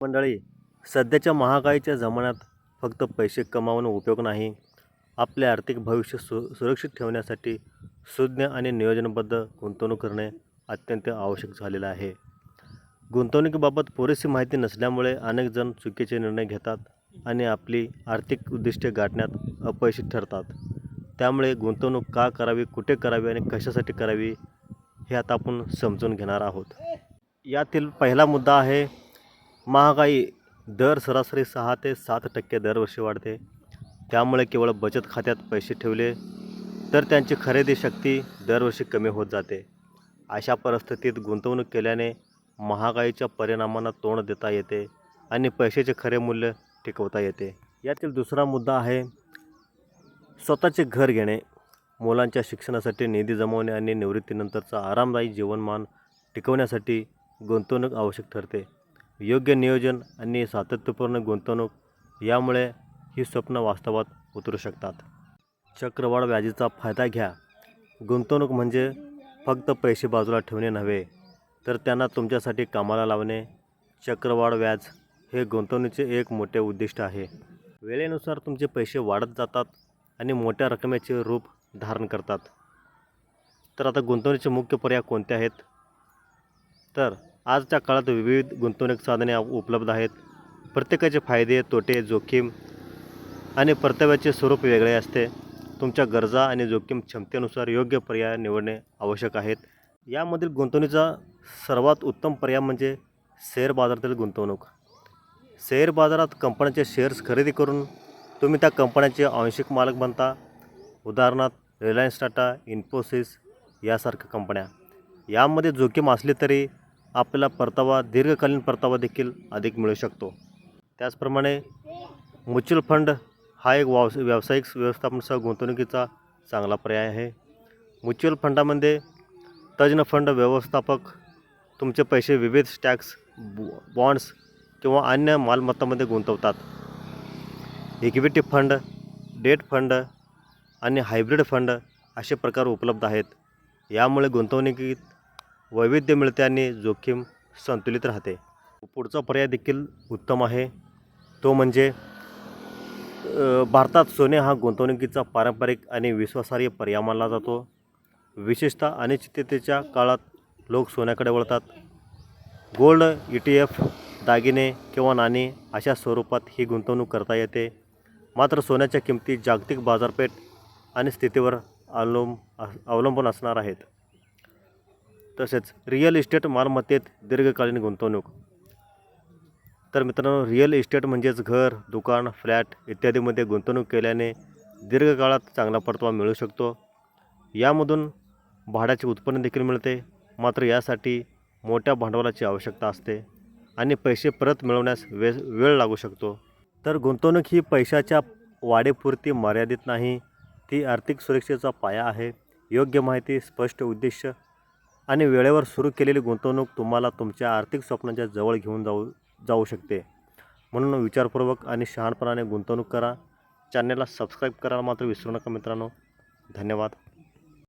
मंडळी सध्याच्या महागाईच्या जमान्यात फक्त पैसे कमावणं उपयोग नाही. आपले आर्थिक भविष्य सु सुरक्षित ठेवण्यासाठी सुज्ञ आणि नियोजनबद्ध गुंतवणूक करणे अत्यंत आवश्यक झालेलं आहे. गुंतवणुकीबाबत पुरेशी माहिती नसल्यामुळे अनेक जण चुकीचे निर्णय घेतात आणि आपली आर्थिक उद्दिष्टे गाठण्यात अपयशी ठरतात. त्यामुळे गुंतवणूक का करावी कुठे करावी आणि कशासाठी करावी हे आता आपण समजून घेणार आहोत. यातील पहिला मुद्दा आहे महागाई दर सरासरी सहा ते सात टक्के दरवर्षी वाढते. त्यामुळे केवळ बचत खात्यात पैसे ठेवले तर त्यांची खरेदी शक्ती दरवर्षी कमी होत जाते. अशा परिस्थितीत गुंतवणूक केल्याने महागाईच्या परिणामांना तोंड देता येते आणि पैशाचे खरे मूल्य टिकवता येते. यातील दुसरा मुद्दा आहे स्वतःचे घर घेणे. मुलांच्या शिक्षणासाठी निधी जमवणे आणि निवृत्तीनंतरचा आरामदायी जीवनमान टिकवण्यासाठी गुंतवणूक आवश्यक ठरते. योग्य नियोजन आणि सातत्यपूर्ण गुंतवणूक यामुळे ही स्वप्न वास्तवात उतरू शकतात. चक्रवाढ व्याजीचा फायदा घ्या. गुंतवणूक म्हणजे फक्त पैसे बाजूला ठेवणे नव्हे तर त्यांना तुमच्यासाठी कामाला लावणे. चक्रवाढ व्याज हे गुंतवणुकीचे एक मोठे उद्दिष्ट आहे. वेळेनुसार तुमचे पैसे वाढत जातात आणि मोठ्या रकमेचे रूप धारण करतात. तर आता गुंतवणुकीचे मुख्य पर्याय कोणते आहेत? तर आजच्या काळात विविध गुंतवणूक साधने उपलब्ध आहेत. प्रत्येकाचे फायदे तोटे जोखीम आणि परताव्याचे स्वरूप वेगळे असते. तुमच्या गरजा आणि जोखीम क्षमतेनुसार योग्य पर्याय निवडणे आवश्यक आहेत. यामधील गुंतवणुकीचा सर्वात उत्तम पर्याय म्हणजे शेअर बाजारातील गुंतवणूक. शेअर बाजारात कंपन्यांचे शेअर्स खरेदी करून तुम्ही त्या कंपन्यांचे आंशिक मालक बनता. उदाहरणार्थ रिलायन्स टाटा इन्फोसिस यासारख्या कंपन्या. यामध्ये जोखीम असली तरी आपल्याला परतावा दीर्घकालीन परतावा देखील अधिक मिळू शकतो. त्याचप्रमाणे म्युच्युअल फंड हा एक वाव व्यावसायिक व्यवस्थापनासह गुंतवणुकीचा चांगला पर्याय आहे. म्युच्युअल फंडामध्ये तज्ज्ञ फंड व्यवस्थापक तुमचे पैसे विविध स्टॅक्स बॉन्ड्स किंवा अन्य मालमत्तामध्ये गुंतवतात. इक्विटी फंड डेट फंड आणि हायब्रिड फंड असे प्रकार उपलब्ध आहेत. यामुळे गुंतवणुकीत वैविध्य मिळते आणि जोखीम संतुलित राहते. पुढचा पर्याय देखील उत्तम आहे. तो म्हणजे भारतात सोने हा गुंतवणुकीचा पारंपरिक आणि विश्वासार्ह पर्याय मानला जातो. विशेषतः अनिश्चिततेच्या काळात लोक सोन्याकडे वळतात. गोल्ड ई टी एफ दागिने किंवा नाणी अशा स्वरूपात ही गुंतवणूक करता येते. मात्र सोन्याच्या किमती जागतिक बाजारपेठ आणि स्थितीवर अवलंब अवलंबून असणार आहेत. तसेच रिअल इस्टेट मालमत्तेत दीर्घकालीन गुंतवणूक. तर मित्रांनो रिअल इस्टेट म्हणजेच घर दुकान फ्लॅट इत्यादीमध्ये गुंतवणूक केल्याने दीर्घकाळात चांगला परतावा मिळू शकतो. यामधून भाड्याचे उत्पन्न देखील मिळते. मात्र यासाठी मोठ्या भांडवलाची आवश्यकता असते आणि पैसे परत मिळवण्यास वे वेळ लागू शकतो. तर गुंतवणूक ही पैशाच्या वाढीपुरती मर्यादित नाही ती आर्थिक सुरक्षेचा पाया आहे. योग्य माहिती स्पष्ट उद्दिष्ट आणि वेळेवर सुरू केलेली गुंतवणूक तुम्हाला तुमच्या आर्थिक स्वप्नांच्या जवळ घेऊन जाऊ जाऊ शकते. म्हणून विचारपूर्वक आणि शहाणपणाने गुंतवणूक करा. चॅनलला सबस्क्राईब करायला मात्र विसरू नका मित्रांनो. धन्यवाद.